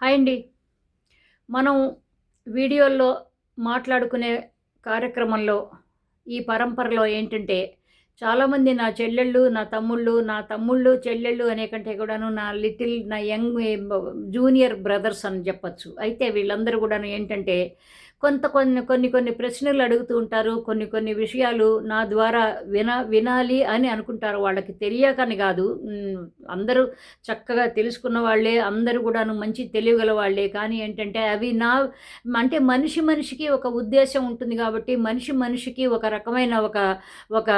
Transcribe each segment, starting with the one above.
Hi అండి. మనం వీడియోల్లో మాట్లాడుకునే కార్యక్రమంలో ఈ పరంపరలో ఏంటంటే చాలామంది నా చెల్లెళ్ళు నా తమ్ముళ్ళు నా తమ్ముళ్ళు చెల్లెళ్ళు అనే కంటే కూడాను నా లిటిల్ నా యంగ్ జూనియర్ బ్రదర్స్ అని చెప్పచ్చు. అయితే వీళ్ళందరూ కూడాను ఏంటంటే కొంత కొన్ని కొన్ని కొన్ని ప్రశ్నలు అడుగుతూ ఉంటారు. కొన్ని కొన్ని విషయాలు నా ద్వారా విన వినాలి అని అనుకుంటారు. వాళ్ళకి తెలియకని కాదు. అందరూ చక్కగా తెలుసుకున్న వాళ్ళే అందరూ కూడాను మంచి తెలియగల వాళ్ళే. కానీ ఏంటంటే అవి నా అంటే మనిషి మనిషికి ఒక ఉద్దేశం ఉంటుంది కాబట్టి మనిషి మనిషికి ఒక రకమైన ఒక ఒక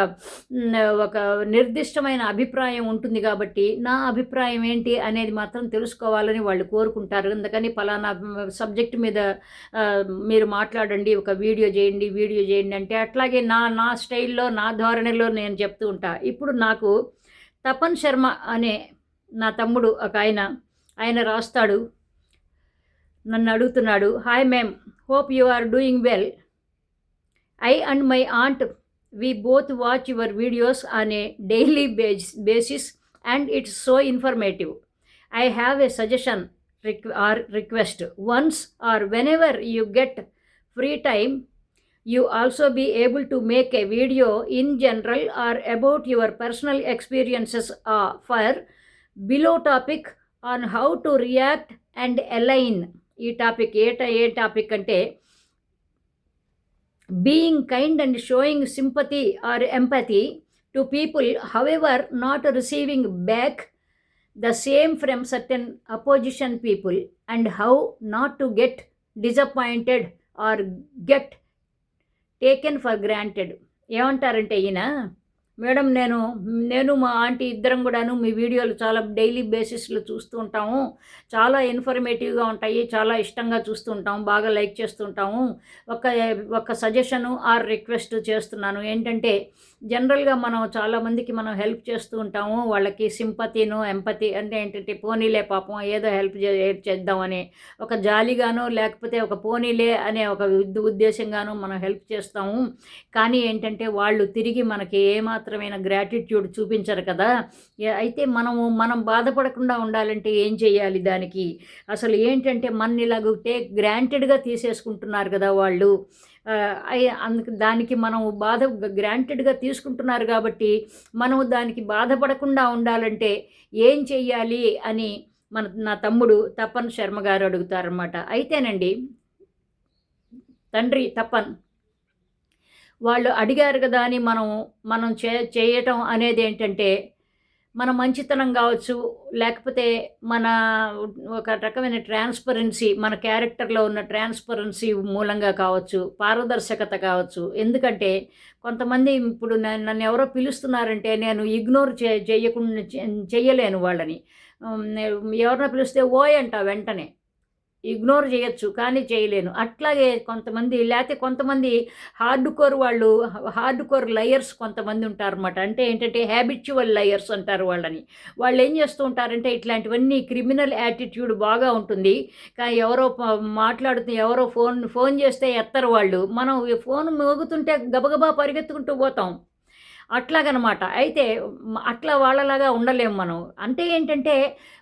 ఒక నిర్దిష్టమైన అభిప్రాయం ఉంటుంది కాబట్టి నా అభిప్రాయం ఏంటి అనేది మాత్రం తెలుసుకోవాలని వాళ్ళు కోరుకుంటారు. అందుకని పలానా సబ్జెక్ట్ మీద మీరు మాట్లాడండి ఒక వీడియో చేయండి వీడియో చేయండి అంటే అట్లాగే నా నా స్టైల్లో నా ధోరణిలో నేను చెప్తూ ఉంటా. ఇప్పుడు నాకు తపన్ శర్మ అనే నా తమ్ముడు ఒక ఆయన ఆయన రాస్తాడు నన్ను అడుగుతున్నాడు hi ma'am hope you are doing well. I and my aunt we both watch your videos on a daily base basis and it's so informative. I have a suggestion rick or request. Once or whenever you get free time you also be able to make a video in general or about your personal experiences uh, for below topic on how to react and align ఈ topic ఏ ట- ఏ topic అంటే being kind and showing sympathy or empathy to people however not receiving back the same from certain opposition people and how not to get disappointed or get taken for granted. ఏమంటారంటే ఈయన? Madam నేను నేను మా aunty ఇద్దరం కూడాను మీ వీడియోలు చాలా daily బేసిస్లో చూస్తూ ఉంటాము. చాలా ఇన్ఫర్మేటివ్గా ఉంటాయి చాలా ఇష్టంగా చూస్తూ ఉంటాము బాగా లైక్ చేస్తూ ఉంటాము. ఒక ఒక సజెషను ఆర్ రిక్వెస్ట్ చేస్తున్నాను. ఏంటంటే జనరల్గా మనం చాలామందికి మనం హెల్ప్ చేస్తూ ఉంటాము. వాళ్ళకి సింపతిను ఎంపతి అంటే ఏంటంటే పోనీలే పాపం ఏదో హెల్ప్ చేద్దామని. ఒక జాలిగానో లేకపోతే ఒక పోనీలే అనే ఒక ఉద్దేశంగాను మనం హెల్ప్ చేస్తాము. కానీ ఏంటంటే వాళ్ళు తిరిగి మనకి ఏమాత్రం మాత్రమైన గ్రాటిట్యూడ్ చూపించరు కదా. అయితే మనము మనం బాధపడకుండా ఉండాలంటే ఏం చేయాలి దానికి? అసలు ఏంటంటే మన ఇలాగ గ్రాంటెడ్గా తీసేసుకుంటున్నారు కదా వాళ్ళు. అందుకు దానికి మనం బాధ గ్రాంటెడ్గా తీసుకుంటున్నారు కాబట్టి మనము దానికి బాధపడకుండా ఉండాలంటే ఏం చెయ్యాలి అని మన నా తమ్ముడు తపన్ శర్మ గారు అడుగుతారనమాట అయితేనండి తండ్రి తపన్ వాళ్ళు అడిగారు కదా అని మనం మనం చే చేయటం అనేది ఏంటంటే మన మంచితనం కావచ్చు లేకపోతే మన ఒక రకమైన ట్రాన్స్పరెన్సీ మన క్యారెక్టర్లో ఉన్న ట్రాన్స్పరెన్సీ మూలంగా కావచ్చు పారదర్శకత కావచ్చు. ఎందుకంటే కొంతమంది ఇప్పుడు నన్ను ఎవరో పిలుస్తున్నారంటే నేను ఇగ్నోర్ చే చేయకుండా చే- చెయ్యలేను వాళ్ళని. ఉమ్, ఎవరినో పిలిస్తే ఓయ్ అంట వెంటనే. ఇగ్నోర్ చేయొచ్చు కానీ చేయలేను. అట్లాగే కొంతమంది లేకపోతే కొంతమంది హార్డ్ కోర్ వాళ్ళు హార్డ్ కోర్ లయర్స్ కొంతమంది ఉంటారన్నమాట. అంటే ఏంటంటే హ్యాబిచువల్ లయర్స్ అంటారు వాళ్ళని. వాళ్ళు ఏం చేస్తూ ఉంటారంటే ఇట్లాంటివన్నీ క్రిమినల్ యాటిట్యూడ్ బాగా ఉంటుంది. కానీ ఎవరో మాట్లాడుతూ ఎవరో ఫోన్ ఫోన్ చేస్తే ఎత్తరు వాళ్ళు. మనం ఫోన్ మోగుతుంటే గబగబా పరిగెత్తుకుంటూ పోతాం. అట్లాగనమాట. అయితే అట్లా వాళ్ళలాగా ఉండలేము మనం. అంటే ఏంటంటే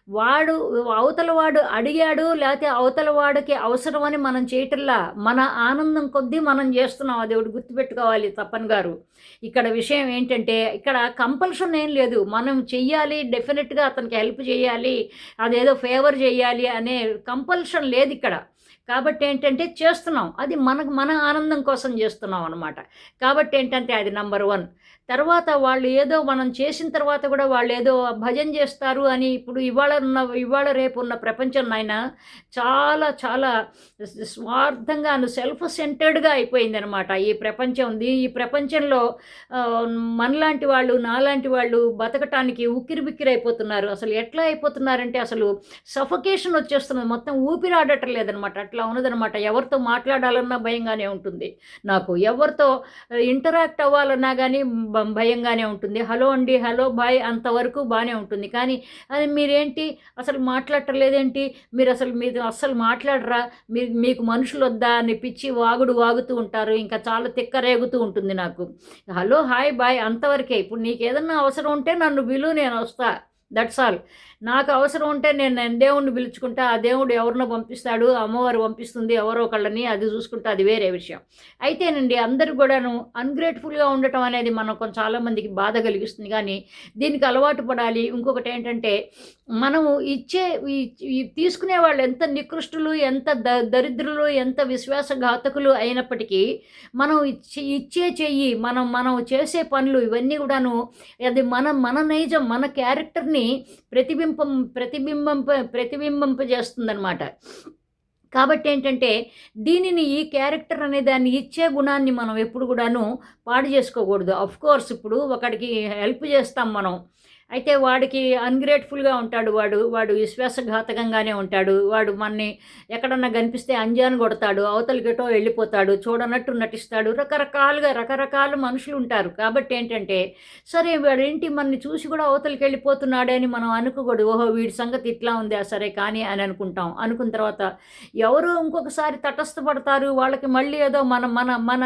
వాడు అవతల వాడు అడిగాడు లేకపోతే అవతల వాడికి అవసరమని మనం చేయటంలా మన ఆనందం కొద్దీ మనం చేస్తున్నాం. అది ఒకటి గుర్తుపెట్టుకోవాలి తప్పన్ గారు. ఇక్కడ విషయం ఏంటంటే ఇక్కడ కంపల్షన్ ఏం లేదు. మనం చెయ్యాలి డెఫినెట్గా అతనికి హెల్ప్ చేయాలి అదేదో ఫేవర్ చేయాలి అనే కంపల్షన్ లేదు ఇక్కడ. కాబట్టి ఏంటంటే చేస్తున్నాం. అది మనకు మన ఆనందం కోసం చేస్తున్నాం అనమాట కాబట్టి ఏంటంటే అది నంబర్ వన్ తర్వాత వాళ్ళు ఏదో మనం చేసిన తర్వాత కూడా వాళ్ళు ఏదో భజన చేస్తారు అని ఇప్పుడు ఇవాళ ఉన్న ఇవాళ రేపు ఉన్న ప్రపంచం నాయన చాలా చాలా స్వార్థంగా సెల్ఫ్ సెంటర్డ్గా అయిపోయింది అనమాట ఈ ప్రపంచం. ఉంది ఈ ప్రపంచంలో మనలాంటి వాళ్ళు నాలాంటి వాళ్ళు బతకటానికి ఉక్కిరి బిక్కిరి అయిపోతున్నారు అసలు ఎట్లా అయిపోతున్నారంటే అసలు సఫకేషన్ వచ్చేస్తున్నది. మొత్తం ఊపిరి ఆడటం లేదనమాట అట్లా ఉన్నదనమాట ఎవరితో మాట్లాడాలన్నా భయంగానే ఉంటుంది. నాకు ఎవరితో ఇంటరాక్ట్ అవ్వాలన్నా కానీ భయంగానే ఉంటుంది. హలో అండి హలో బాయ్ అంతవరకు బాగానే ఉంటుంది. కానీ అది మీరేంటి? అసలు మాట్లాడటం లేదేంటి మీరు అసలు మీరు అస్సలు మాట్లాడరా? మీరు మీకు మనుషులు వద్దా అని పిచ్చి వాగుడు వాగుతూ ఉంటారు. ఇంకా చాలా తిక్క రేగుతూ ఉంటుంది నాకు. హలో హాయ్ బాయ్ అంతవరకే. ఇప్పుడు నీకు ఏదన్నా అవసరం ఉంటే నన్ను విలువ నేను వస్తా. దట్స్ ఆల్ నాకు అవసరం ఉంటే నేను నేను దేవుణ్ణి పిలుచుకుంటా ఆ దేవుడు ఎవరినో పంపిస్తాడు అమ్మవారు పంపిస్తుంది ఎవరో ఒకళ్ళని అది చూసుకుంటా అది వేరే విషయం. అయితేనండి అందరు కూడాను అన్గ్రేట్ఫుల్గా ఉండటం అనేది మనం చాలామందికి బాధ కలిగిస్తుంది. కానీ దీనికి అలవాటు పడాలి. ఇంకొకటి ఏంటంటే మనము ఇచ్చే ఈ తీసుకునే వాళ్ళు ఎంత నికృష్టులు ఎంత ద దరిద్రులు ఎంత విశ్వాసఘాతకులు అయినప్పటికీ మనం ఇచ్చే ఇచ్చే చెయ్యి మనం మనం చేసే పనులు ఇవన్నీ కూడాను అది మన మన నైజం మన క్యారెక్టర్ని ప్రతిబింబం ప్రతిబింబింప ప్రతిబింబింపజేస్తుందనమాట కాబట్టి ఏంటంటే దీనిని ఈ క్యారెక్టర్ అనే దాన్ని ఇచ్చే గుణాన్ని మనం ఎప్పుడు కూడాను పాడు చేసుకోకూడదు. అఫ్ కోర్స్ ఇప్పుడు ఒకడికి హెల్ప్ చేస్తాం మనం. అయితే వాడికి అన్గ్రేట్ఫుల్గా ఉంటాడు వాడు. వాడు విశ్వాసఘాతకంగానే ఉంటాడు. వాడు మనని ఎక్కడన్నా కనిపిస్తే అంజాను కొడతాడు. అవతలికిటో వెళ్ళిపోతాడు. చూడనట్టు నటిస్తాడు. రకరకాలుగా రకరకాల మనుషులు ఉంటారు. కాబట్టి ఏంటంటే సరే వాడేంటి మనని చూసి కూడా అవతలికి వెళ్ళిపోతున్నాడే అని మనం అనుకోకూడదు. ఓహో వీడి సంగతి ఇట్లా ఉందా? సరే కానీ అని అనుకుంటాం. అనుకున్న తర్వాత ఎవరో ఇంకొకసారి తటస్థపడతారు. వాళ్ళకి మళ్ళీ ఏదో మన మన మన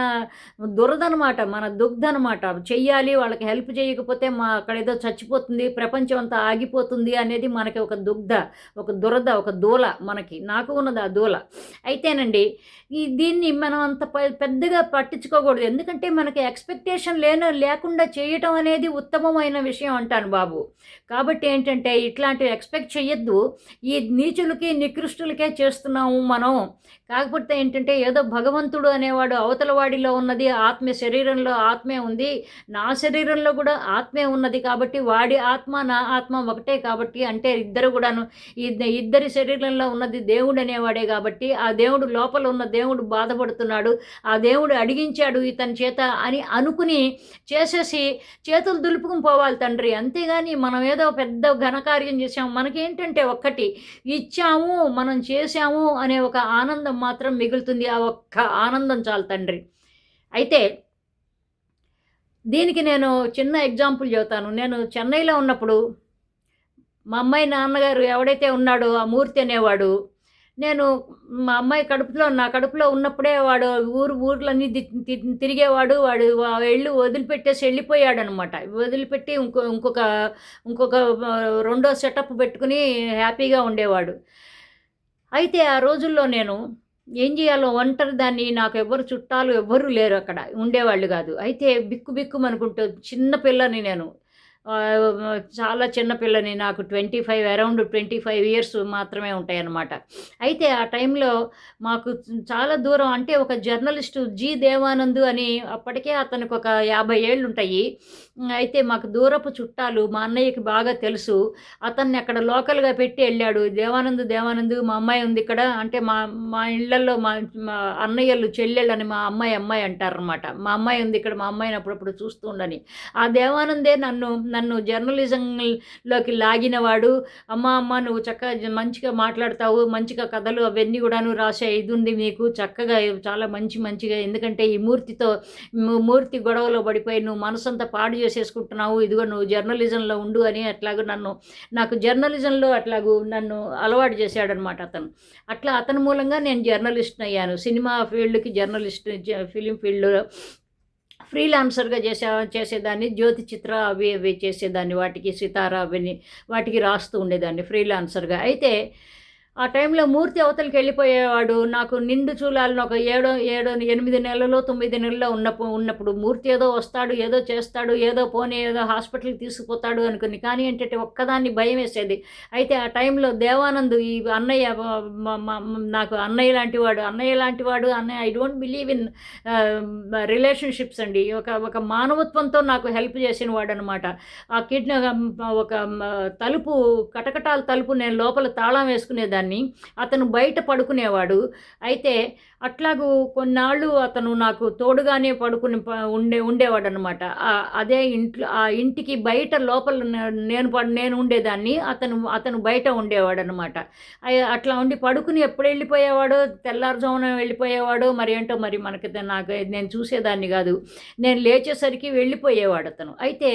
దురదనమాట మన దుగ్ధనమాట. చెయ్యాలి వాళ్ళకి హెల్ప్ చేయకపోతే మా అక్కడ ఏదో చచ్చిపోతుంది ప్రపంచం అంతా ఆగిపోతుంది అనేది మనకి ఒక దుగ్ధ ఒక దురద ఒక దూల మనకి. నాకు ఉన్నది ఆ దూల. అయితేనండి ఈ దీన్ని మనం అంత ప- పెద్దగా పట్టించుకోకూడదు. ఎందుకంటే మనకి ఎక్స్పెక్టేషన్ లేన లేకుండా చేయటం అనేది ఉత్తమమైన విషయం అంటాను బాబు. కాబట్టి ఏంటంటే ఇట్లాంటివి ఎక్స్పెక్ట్ చేయొద్దు ఈ నీచులకి నికృష్టులకే చేస్తున్నాము మనం. కాకపోతే ఏంటంటే ఏదో భగవంతుడు అనేవాడు అవతలవాడిలో ఉన్నది ఆత్మ శరీరంలో ఆత్మే ఉంది. నా శరీరంలో కూడా ఆత్మే ఉన్నది కాబట్టి వాడి ఆత్మ నా ఆత్మ ఒకటే కాబట్టి అంటే ఇద్దరు కూడాను ఇద్ద- ఇద్దరి శరీరంలో ఉన్నది దేవుడు అనేవాడే కాబట్టి ఆ దేవుడు లోపల ఉన్న దేవుడు బాధపడుతున్నాడు ఆ దేవుడు అడిగించాడు ఇతని చేత అని అనుకుని చేసేసి చేతులు దులుపుకుని పోవాలి తండ్రి. అంతేగాని మనం ఏదో పెద్ద ఘనకార్యం చేసాము మనకేంటంటే ఒక్కటి ఇచ్చాము మనం చేశాము అనే ఒక ఆనందం మాత్రం మిగులుతుంది ఆ ఒక్క ఆనందం చాలు తండ్రి. అయితే దీనికి నేను చిన్న ఎగ్జాంపుల్ చెబుతాను. నేను చెన్నైలో ఉన్నప్పుడు మా అమ్మాయి నాన్నగారు ఎవడైతే ఉన్నాడో ఆ మూర్తి అనేవాడు నేను మా అమ్మాయి కడుపులో నా కడుపులో ఉన్నప్పుడే వాడు ఊరు ఊర్లన్నీ తి- తిరిగేవాడు. వాడు వెళ్ళి వదిలిపెట్టేసి వెళ్ళిపోయాడు అనమాట వదిలిపెట్టి ఇంకో ఇంకొక ఇంకొక రెండో సెటప్ పెట్టుకుని హ్యాపీగా ఉండేవాడు. అయితే ఆ రోజుల్లో నేను ఏం చేయాలో ఒంటరి దాన్ని నాకు ఎవరు చుట్టాలు ఎవ్వరు లేరు అక్కడ ఉండేవాళ్ళు కాదు. అయితే బిక్కు బిక్కు అనుకుంటూ చిన్న పిల్లని నేను చాలా చిన్న పిల్లని నాకు twenty five around twenty five years మాత్రమే ఉంటాయి అన్నమాట అయితే ఆ టైంలో మాకు చాలా దూరం అంటే ఒక జర్నలిస్టు జి దేవానంద్ అని అప్పటికే అతనికి ఒక యాభై ఏళ్ళు ఉంటాయి. అయితే మాకు దూరపు చుట్టాలు మా అన్నయ్యకి బాగా తెలుసు. అతన్ని అక్కడ లోకల్గా పెట్టి వెళ్ళాడు దేవానంద్ దేవానంద్ మా అమ్మాయి ఉంది ఇక్కడ. అంటే మా మా ఇళ్ళలో మా మా అన్నయ్యలు చెల్లెళ్ళని మా అమ్మాయి అమ్మాయి అంటారనమాట మా అమ్మాయి ఉంది ఇక్కడ మా అమ్మాయిని అప్పుడప్పుడు చూస్తూ ఉండని. ఆ దేవానందే నన్ను నన్ను జర్నలిజంలోకి లాగినవాడు. అమ్మ అమ్మ నువ్వు చక్కగా మంచిగా మాట్లాడతావు. మంచిగా కథలు అవన్నీ కూడాను రాసే ఇది ఉంది మీకు. చక్కగా చాలా మంచి మంచిగా. ఎందుకంటే ఈ మూర్తితో మూర్తి గొడవలో పడిపోయి నువ్వు మనసంతా పాడు చేసేసుకుంటున్నావు ఇదిగో నువ్వు జర్నలిజంలో ఉండు అని అట్లాగూ నన్ను నాకు జర్నలిజంలో అట్లాగూ నన్ను అలవాటు చేశాడనమాట అతను. అట్లా అతని మూలంగా నేను జర్నలిస్ట్ అయ్యాను. సినిమా ఫీల్డ్కి జర్నలిస్ట్ ఫిలిం ఫీల్డ్లో ఫ్రీలాన్సర్గా చేసే చేసేదాన్ని జ్యోతి చిత్ర అవి అవి చేసేదాన్ని వాటికి సితార అవన్నీ వాటికి రాస్తూ ఉండేదాన్ని ఫ్రీలాన్సర్గా. అయితే ఆ టైంలో మూర్తి అవతలకి వెళ్ళిపోయేవాడు. నాకు నిండు చూలాలను ఒక ఏడో ఏడో ఎనిమిది నెలలో తొమ్మిది నెలల్లో ఉన్నప్పుడు ఉన్నప్పుడు మూర్తి ఏదో వస్తాడు ఏదో చేస్తాడు ఏదో పోనీ ఏదో హాస్పిటల్కి తీసుకుపోతాడు అనుకుని కానీ ఏంటంటే ఒక్కదాన్ని భయం వేసేది. అయితే ఆ టైంలో దేవానంద్ ఈ అన్నయ్య నాకు అన్నయ్య లాంటి వాడు అన్నయ్య లాంటి వాడు అన్నయ్య I don't believe in relationships అండి. ఒక ఒక మానవత్వంతో నాకు హెల్ప్ చేసిన వాడు అనమాట ఆ కిడ్నీ ఒక తలుపు కటకటాల తలుపు నేను లోపల తాళం వేసుకునేదాన్ని. అతను బయట పడుకునేవాడు. అయితే అట్లాగూ కొన్నాళ్ళు అతను నాకు తోడుగానే పడుకుని ఉండే ఉండేవాడు అనమాట అదే ఇంట్లో ఆ ఇంటికి బయట లోపల నేను పడు నేను ఉండేదాన్ని అతను అతను బయట ఉండేవాడు అనమాట అట్లా ఉండి పడుకుని ఎప్పుడు వెళ్ళిపోయేవాడో? తెల్లారుజామున వెళ్ళిపోయేవాడో? మరి ఏంటో మరి మనకి నాకు నేను చూసేదాన్ని కాదు. నేను లేచేసరికి వెళ్ళిపోయేవాడు అతను. అయితే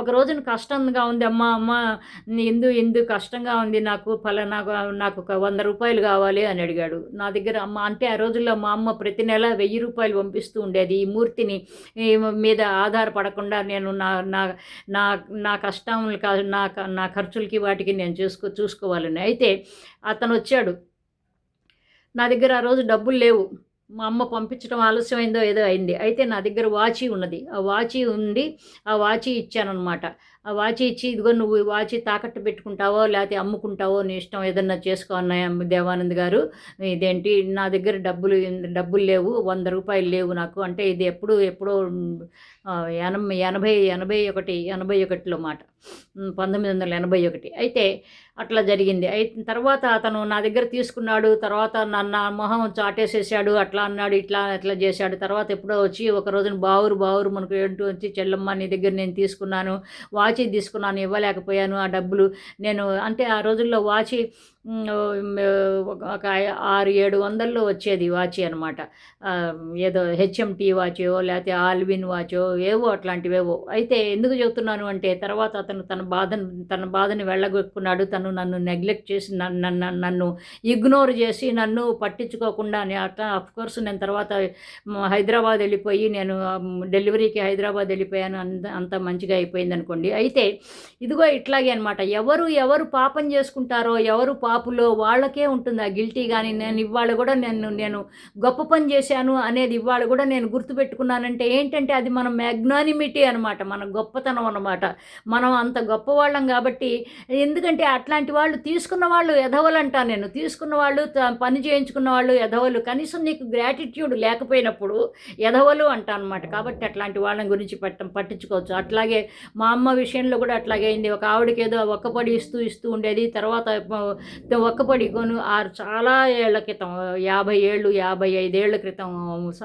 ఒక రోజున కష్టంగా ఉంది అమ్మ అమ్మ ఎందు ఎందు కష్టంగా ఉంది నాకు ఫలానా నాకు ఒక వంద రూపాయలు కావాలి అని అడిగాడు. నా దగ్గర అమ్మ అంటే ఆ రోజుల్లో మా అమ్మ ప్రతి నెల వెయ్యి రూపాయలు పంపిస్తూ ఉండేది. ఈ మూర్తిని మీద ఆధారపడకుండా నేను నా నా నా నా కష్టములు కా నా నా ఖర్చులకి వాటికి నేను చూసుకో చూసుకోవాలని. అయితే అతను వచ్చాడు. నా దగ్గర ఆ రోజు డబ్బులు లేవు. మా అమ్మ పంపించడం ఆలస్యమైందో ఏదో అయింది. అయితే నా దగ్గర వాచి ఉన్నది. ఆ వాచి ఉంది ఆ వాచి ఇచ్చానమాట ఆ వాచి ఇచ్చి ఇదిగో నువ్వు వాచి తాకట్టు పెట్టుకుంటావో లేకపోతే అమ్ముకుంటావో నీ ఇష్టం ఏదన్నా చేసుకో అన్నయ్య దేవానంద్ గారు. ఇదేంటి నా దగ్గర డబ్బులు డబ్బులు లేవు వంద రూపాయలు లేవు నాకు. అంటే ఇది ఎప్పుడు ఎప్పుడో ఎనభై ఎనభై ఎనభై ఒకటి ఎనభై ఒకటిలో మాట. పంతొమ్మిది వందల ఎనభై ఒకటి. అయితే అట్లా జరిగింది. అయితే తర్వాత అతను నా దగ్గర తీసుకున్నాడు. తర్వాత నన్న నా మొహం చాటేసేసాడు. అట్లా అన్నాడు ఇట్లా అట్లా చేశాడు. తర్వాత ఎప్పుడో వచ్చి ఒక రోజున బావురు బావురు మనకు ఏంటో వచ్చి చెల్లమ్మ నీ దగ్గర నేను తీసుకున్నాను. వాచి తీసుకున్నాను ఇవ్వలేకపోయాను ఆ డబ్బులు. నేను అంటే ఆ రోజుల్లో వాచి ఒక ఆరు ఏడు వందల్లో వచ్చేది వాచ్ అనమాట ఏదో హెచ్ఎంటీ వాచో లేకపోతే ఆల్విన్ వాచో ఏవో అట్లాంటివేవో అయితే ఎందుకు చెబుతున్నాను అంటే తర్వాత అతను తన బాధను తన బాధని వెళ్ళగొక్కున్నాడు. తను నన్ను నెగ్లెక్ట్ చేసి నన్ను నన్ను నన్ను ఇగ్నోర్ చేసి నన్ను పట్టించుకోకుండా అట్లా కోర్స్ నేను తర్వాత హైదరాబాద్ వెళ్ళిపోయి నేను డెలివరీకి హైదరాబాద్ వెళ్ళిపోయాను. అంత అంత మంచిగా అయిపోయింది అనుకోండి అయితే ఇదిగో ఇట్లాగే అనమాట ఎవరు ఎవరు పాపం చేసుకుంటారో ఎవరు పాపులో వాళ్ళకే ఉంటుంది ఆ గిల్టీ కానీ నేను ఇవాళ కూడా నేను నేను గొప్ప పని చేశాను అనేది ఇవాళ కూడా నేను గుర్తుపెట్టుకున్నానంటే ఏంటంటే అది మన మ్యాగ్నానిమిటీ అనమాట మన గొప్పతనం అనమాట మనం అంత గొప్పవాళ్ళం కాబట్టి ఎందుకంటే అట్లాంటి వాళ్ళు తీసుకున్న వాళ్ళు ఎదవలంటా నేను. తీసుకున్న వాళ్ళు త- పని చేయించుకున్న వాళ్ళు ఎదవలు కనీసం నీకు గ్రాటిట్యూడ్ లేకపోయినప్పుడు ఎదవలు అంటా అనమాట కాబట్టి అట్లాంటి వాళ్ళని గురించి పట్ట పట్టించుకోవచ్చు. అట్లాగే మా అమ్మ విషయంలో కూడా అట్లాగే అయింది. ఒక ఆవిడకి ఏదో ఒక్కపడి ఇస్తూ ఇస్తూ ఉండేది. తర్వాత మ- ఒక్కపడి ఆరు చాలా ఏళ్ళ క్రితం యాభై ఏళ్ళు యాభై ఐదేళ్ళ క్రితం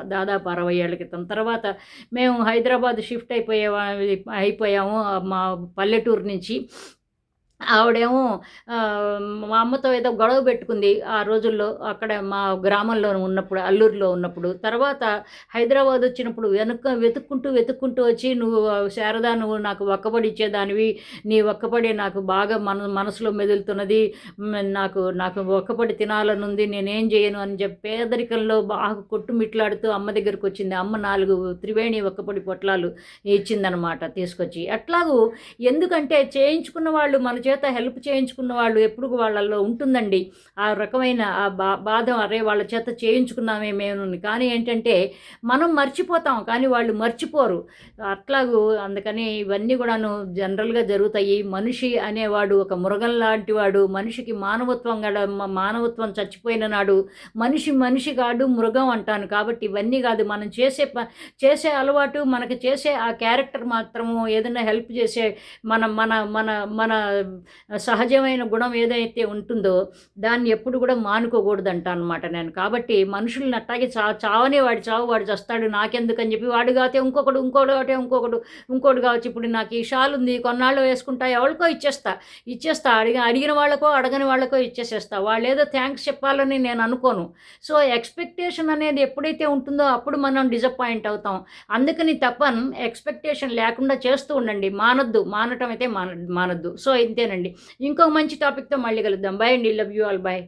దాదాపు అరవై ఏళ్ళ క్రితం. తర్వాత మేము హైదరాబాద్ షిఫ్ట్ అయిపోయే అయిపోయాము మా పల్లెటూరు నుంచి. ఆవిడేమో మా అమ్మతో ఏదో గొడవ పెట్టుకుంది ఆ రోజుల్లో అక్కడ మా గ్రామంలో ఉన్నప్పుడు అల్లూరులో ఉన్నప్పుడు. తర్వాత హైదరాబాద్ వచ్చినప్పుడు వెనుక వెతుక్కుంటూ వెతుక్కుంటూ వచ్చి నువ్వు శారదా నువ్వు నాకు ఒక్కబడి ఇచ్చేదానివి. నీ ఒక్కబడి నాకు బాగా మన మనసులో మెదులుతున్నది. నాకు నాకు ఒక్కబడి తినాలనుంది. నేనేం చేయను అని చెప్పి పేదరికంలో బాగా కొట్టుమిట్లాడుతూ అమ్మ దగ్గరికి వచ్చింది. అమ్మ నాలుగు త్రివేణి ఒక్కబడి పొట్లాలు ఇచ్చిందనమాట తీసుకొచ్చి. అట్లాగూ ఎందుకంటే చేయించుకున్న వాళ్ళు మన చేత హెల్ప్ చేయించుకున్న వాళ్ళు ఎప్పుడు వాళ్ళల్లో ఉంటుందండి. ఆ రకమైన ఆ బా బాధ అరే వాళ్ళ చేత చేయించుకున్నామే మేము కానీ ఏంటంటే మనం మర్చిపోతాం కానీ వాళ్ళు మర్చిపోరు. అట్లాగూ అందుకని ఇవన్నీ కూడాను జనరల్గా జరుగుతాయి. మనిషి అనేవాడు ఒక మృగం లాంటి వాడు మనిషికి మానవత్వం గడ మ- మానవత్వం చచ్చిపోయిన నాడు మనిషి మనిషి కాడు మృగం అంటాను. కాబట్టి ఇవన్నీ కాదు. మనం చేసే ప చేసే అలవాటు మనకు చేసే ఆ క్యారెక్టర్ మాత్రము ఏదైనా హెల్ప్ చేసే మన మన మన మన సహజమైన గుణం ఏదైతే ఉంటుందో దాన్ని ఎప్పుడు కూడా మానుకోకూడదు అంట అనమాట నేను. కాబట్టి మనుషుల్ని అట్టాగే చా చావనే వాడు చావు వాడు చస్తాడు. నాకెందుకని చెప్పి వాడు కాతే ఇంకొకడు ఇంకోడు కాతే ఇంకొకడు ఇంకోటి కావచ్చు. ఇప్పుడు నాకు ఈ షాల్ ఉంది కొన్నాళ్ళు వేసుకుంటా ఎవరికో ఇచ్చేస్తా. ఇచ్చేస్తా అడిగి అడిగిన వాళ్ళకో అడగని వాళ్ళకో ఇచ్చేసేస్తా. వాళ్ళు ఏదో థ్యాంక్స్ చెప్పాలని నేను అనుకోను. సో ఎక్స్పెక్టేషన్ అనేది ఎప్పుడైతే ఉంటుందో అప్పుడు మనం డిసప్పాయింట్ అవుతాం. అందుకని తప్పని ఎక్స్పెక్టేషన్ లేకుండా చేస్తూ ఉండండి. మానద్దు మానటం అయితే మాన మానద్దు. సో ఇంతేనండి ఇంకో మంచి టాపిక్తో మళ్ళీ కలుద్దాం. బాయ్ అండి. Love you all bye